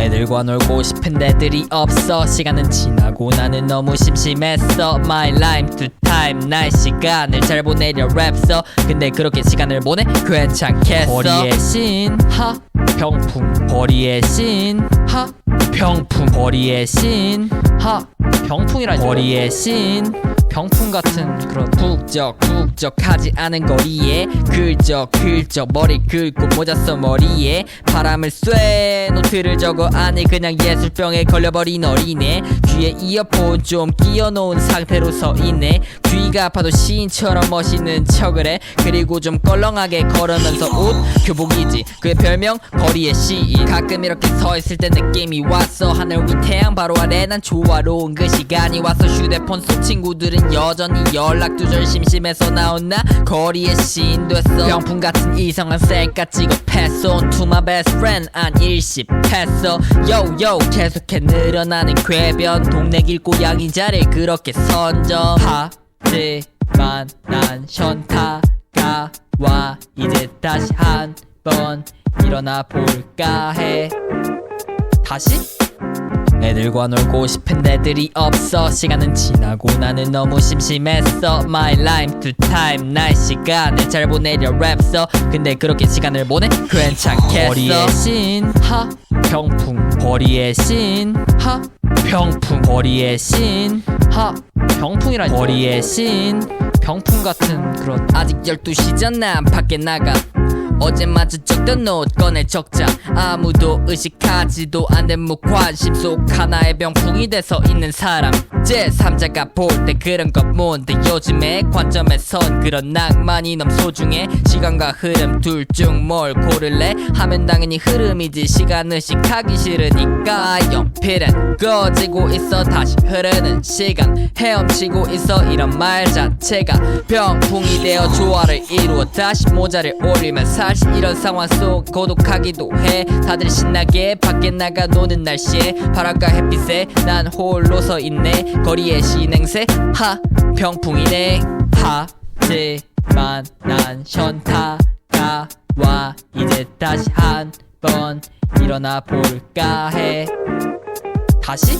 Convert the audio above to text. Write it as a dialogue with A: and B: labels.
A: 애들과 놀고 싶은 애들이 없어. 시간은 지나고 나는 너무 심심했어. My life to time 날 시간을 잘 보내려 랩써 근데 그렇게 시간을 보내? 괜찮겠어. 거리의 신하 병풍. 거리의 신하 병풍. 거리의 신하 병풍이라니 거리의 신 병풍 같은 그런 북적 북적하지 않은 거리에 긁적 긁적 머리 긁고 모자 써 머리에 바람을 쐬 노트를 적어 아니 그냥 예술병에 걸려버린 어린애 귀에 이어폰 좀 끼워놓은 상태로 서 있네. 귀가 아파도 시인처럼 멋있는 척을 해. 그리고 좀 껄렁하게 걸으면서 옷 교복이지. 그의 별명 거리의 시인. 가끔 이렇게 서 있을 때 느낌이 왔어. 하늘 위 태양 바로 아래. 난 조화로운 그 시간이 왔어. 휴대폰 속 친구들은 여전히 연락 두절 심심해서 나온 나 거리의 시인 됐어. 병풍 같은 이성한 셀카 찍어 패스 on to my best friend. 안 일십했어 요요 계속해 늘어나는 궤변 동네 길 고양이 자리를 그렇게 선점 하지만 난 현타가 와. 이제 다시 한 번 일어나 볼까 해. 다시? 애들과 놀고 싶은 애들이 없어. 시간은 지나고 나는 너무 심심했어. My life to time. 날 시간을 잘 보내려 랩써 근데 그렇게 시간을 보내? 괜찮겠어. 거리의 신하. 병풍. 거리의 신하 병풍. 거리의 신 하. 병풍이라니 거리의 신. 병풍 같은 그런. 아직 12시잖아. 난 밖에 나가 어제 적던 노트 꺼내 적자. 아무도 의식하지도 않는 무관심 속 하나의 병풍이 돼서 있는 사람. 제3자가 볼 때 그런 것 뭔데 요즘에 관점에선 그런 낭만이 너무 소중해. 시간과 흐름 둘 중 뭘 고를래? 하면 당연히 흐름이지. 시간 의식하기 싫으니까 연필은 꺼지고 있어. 다시 흐르는 시간. 헤엄치고 있어. 이런 말 자체가 병풍이 되어 조화를 이루어 다시 모자를 올리면 사실 이런 상황 속 고독하기도 해. 다들 신나게 밖에 나가 노는 날씨에 바람과 햇빛에 난 홀로 서 있네. 거리의 신행세? 하 병풍이네. 하지만 난 현타가 와. 이제 다시 한 번 일어나 볼까 해. 다시?